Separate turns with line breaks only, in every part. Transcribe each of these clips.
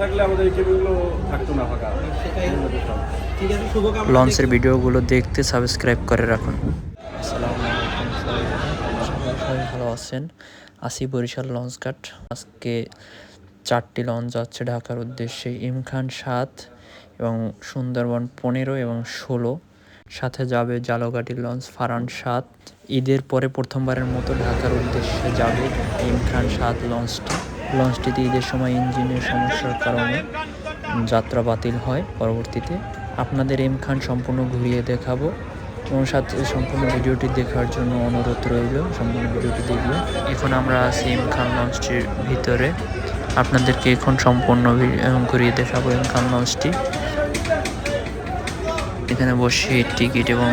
থাকলে আমাদের এই কেবিনগুলো থাকতো না ফাঁকা।
সেটাই। ঠিক আছে শুভকামনা।
লঞ্চের ভিডিওগুলো দেখতে সাবস্ক্রাইব করে রাখুন। আসসালামু আলাইকুম সবাই সবাই ভালো আছেন? আসি বরিশাল লঞ্চ ঘাট। আজকে চারটি লঞ্চ যাচ্ছে ঢাকার উদ্দেশ্যে। ইমখান সাত এবং সুন্দরবন পনেরো এবং ষোলো। সাথে যাবে জালগাটির লঞ্চ ফারান সাত। ঈদের পরে প্রথমবারের মতো ঢাকার উদ্দেশ্যে যাবে ইমখান সাত লঞ্চটি। লঞ্চটিতে ঈদের সময় ইঞ্জিনের সমস্যার কারণে যাত্রা বাতিল হয়। পরবর্তীতে আপনাদের এম খান সম্পূর্ণ ঘুরিয়ে দেখাবো। এবং সাথে সম্পূর্ণ ভিডিওটি দেখার জন্য অনুরোধ রইল, সম্পূর্ণ ভিডিওটি দেখবেন। এখন আমরা আছি এম খান লঞ্চটির ভিতরে। আপনাদেরকে এখন সম্পূর্ণ ঘুরিয়ে দেখাবো এম খান লঞ্চটি। এখানে বসে টিকিট এবং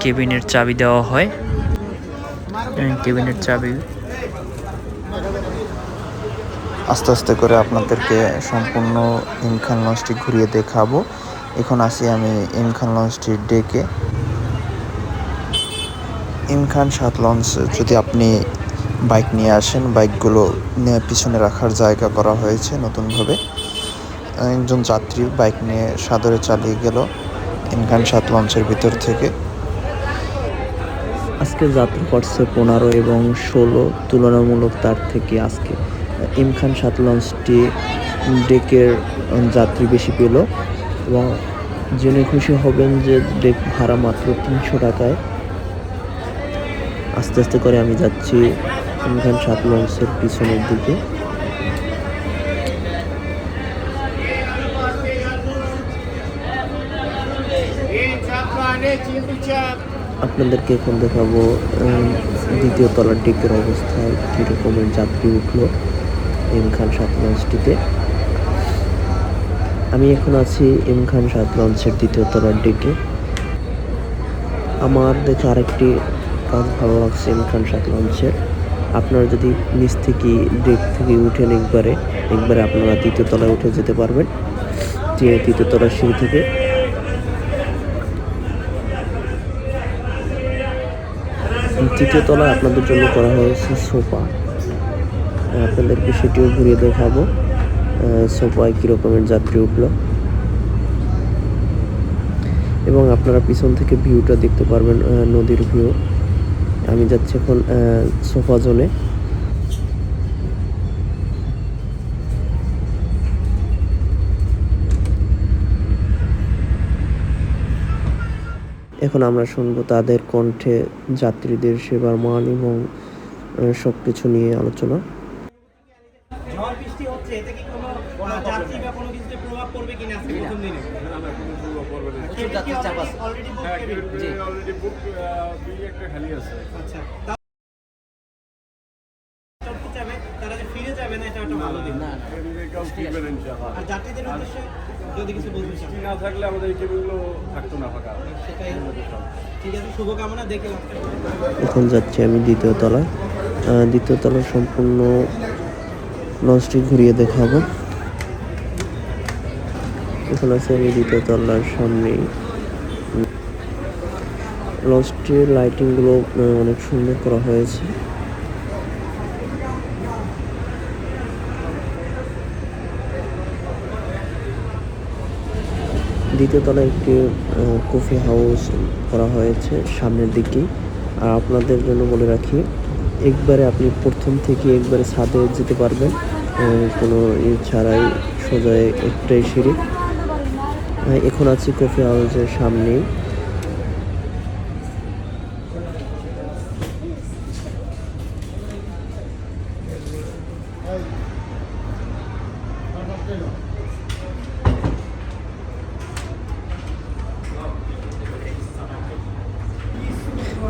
কেবিনের চাবি দেওয়া হয়। কেবিনের চাবি।
আস্তে আস্তে করে আপনাদেরকে সম্পূর্ণ ইমখান লঞ্চটি ঘুরিয়ে দেখাবো। এখন আসি আমি ইমখান লঞ্চটির ডেকে। ইমখান সাত লঞ্চ যদি আপনি বাইক নিয়ে আসেন, বাইকগুলো পিছনে রাখার জায়গা করা হয়েছে নতুনভাবে। একজন যাত্রী বাইক নিয়ে সাদরে চালিয়ে গেল ইমখান সাত লঞ্চের ভিতর থেকে।
আজকে যাত্রা করছে পনেরো এবং ষোলো, তুলনামূলক তার থেকে আজকে ইমখান সাত লঞ্চটি ডেকের যাত্রী বেশি পেল এবং জেনে খুশি হবেন যে ডেক ভাড়া মাত্র তিনশো টাকায়, আস্তে আস্তে করে আমি যাচ্ছি ইমখান সাত লঞ্চের পিছনের দিকে। আপনাদেরকে এখন দেখাবো দ্বিতীয় তলার ডেকের অবস্থায় কী রকমের যাত্রী উঠল। এম খান সাত লঞ্চটিতে। আমি এখন আছি এম খান সাত লঞ্চের দ্বিতীয় তলার ডেকে আমার দেখে আরেকটি কাজ ভালো লাগছে এম খান সাত লঞ্চের। আপনারা যদি নিচ থেকে ডেক থেকে উঠেন একবারে একবারে আপনারা দ্বিতীয় তলায় উঠে যেতে পারবেন। যে তৃতীয় তলার সিঁড়ি থেকে। তৃতীয় তলায় আপনাদের জন্য করা হয়েছে সোফা। আপনাদেরকে সেটিও ঘুরিয়ে দেখাবো। সোফায় কীরকমের যাত্রী উঠল। এবং আপনারা পিছন থেকে ভিউটা দেখতে পারবেন নদীর ভিউ। আমি যাচ্ছি এখন সোফা জোনে। এখন আমরা শুনব তাদের কণ্ঠে যাত্রীদের সেবার মান এবং সব কিছু নিয়ে আলোচনা।
এতে কি কোনো যাত্রী বা কোনো কিছুতে প্রভাব পড়বে কিনা আজকে প্রথম দিনে?
না না কোনো প্রভাব পড়বে না।
কেবিন কি অলরেডি বুক
হ্যাঁ
কেবিন
কেবিন অলরেডি বুক দুই একটা খালি আছে।
আচ্ছা তা- চড়তে যাবে তারা যে ফিরে যাবে না এটা একটা ভালো দিক।
কেবিনে কাউ ফিরবেন ইনশাআল্লাহ
আর যাত্রীদের উদ্দেশ্যে যদি কিছু বলতে চান।
না থাকলে আমাদের এই থাকতো না ফাঁকা।
সেটাই। ঠিক আছে শুভকামনা দেখে
এখন যাচ্ছি আমি দ্বিতীয় তলায়। দ্বিতীয় তলায় সম্পূর্ণ লঞ্চটি ঘুরিয়ে দেখাবো। এখন আছে আমি দ্বিতীয় তলার সামনেই লঞ্চটির লাইটিংগুলো অনেক সুন্দর করা হয়েছে। দ্বিতীয় তলায় একটি কফি হাউস করা হয়েছে সামনের দিকে। আর আপনাদের জন্য বলে রাখি, একবারে আপনি প্রথম থেকে একবারে ছাদে যেতে পারবেন। কোনো ই ছাড়াই সোজা একটাই সিঁড়ি। এখন আছি কফি হাউসের সামনেই।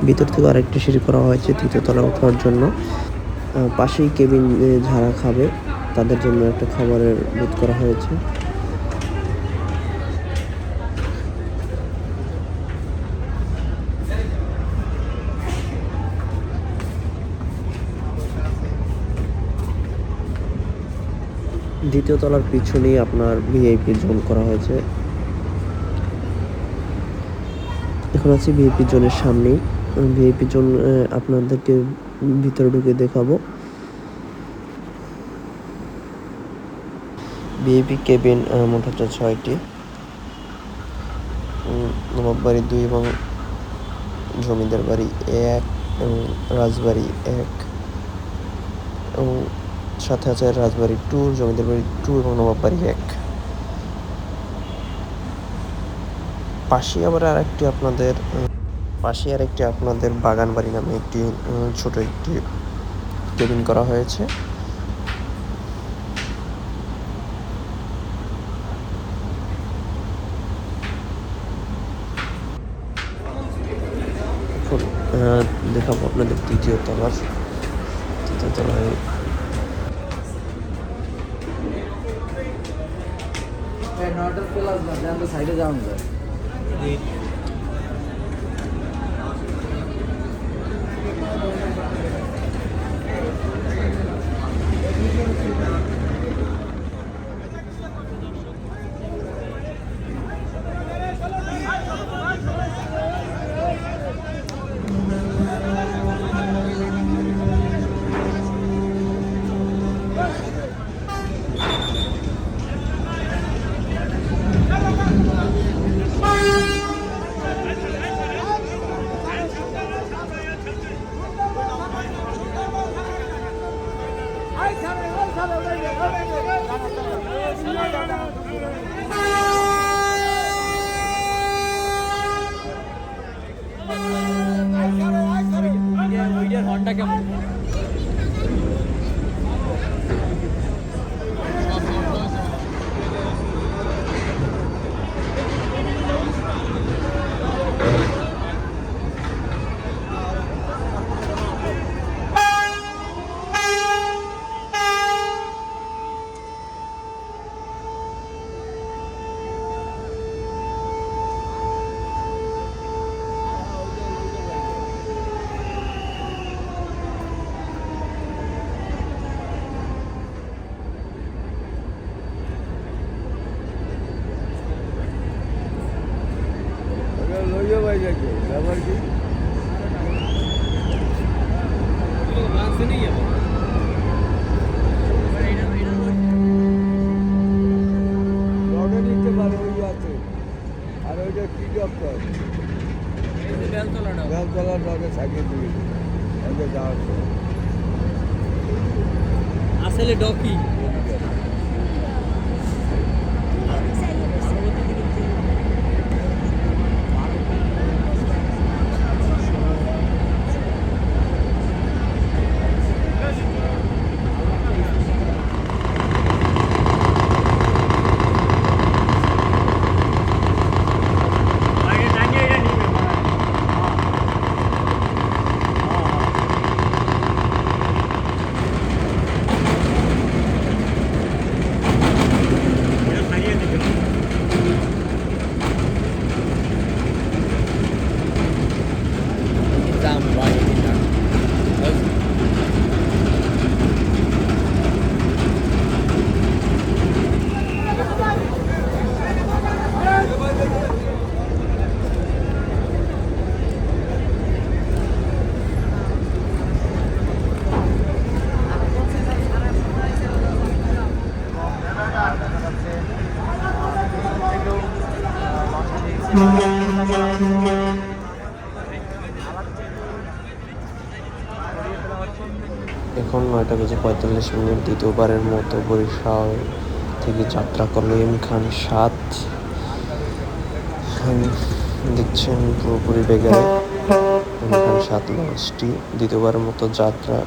ভিতর থেকে আরেকটি সিঁড়ি করা হয়েছে, তৃতীয় তলা ওঠার জন্য। পাশেই কেবিন যারা খাবে। তাদের জন্য একটা খাবারের বুথ করা হয়েছে। দ্বিতীয় তলার পিছনেই আপনার ভিআইপি জোন করা হয়েছে। এখন আছি ভিআইপি জোনের সামনেই। ভিআইপি জোন আপনাদেরকে ভিতরে ঢুকে দেখাবো। বিএপি কেবিন মোট হচ্ছে ছয়টি। নবাব বাড়ি দুই এবং জমিদার বাড়ি এক এবং রাজবাড়ি এক। এবং সাথে আছে রাজবাড়ি টু জমিদার বাড়ি টু এবং নবাব বাড়ি এক। পাশে আবার আরেকটি আপনাদের উম, পাশে আরেকটি আপনাদের বাগান বাড়ি নামে একটি ছোট একটি কেবিন করা হয়েছে এখন আহ, দেখাবো আপনাদের তৃতীয় তলার। তৃতীয় তলায়
নয়টার প্লাস না সাইডে যাওয়া যায়
¡Vamos! ¡Vamos! ¡Vamos!
আসলে ডকি।
এখন নয়টা বেজে পঁয়তাল্লিশ মিনিট, দ্বিতীয়বারের মতো বরিশাল থেকে যাত্রা করল এম খান সাত। দেখছেন পুরোপুরি বেগে এম খান সাত লঞ্চটি দ্বিতীয়বারের মতো যাত্রা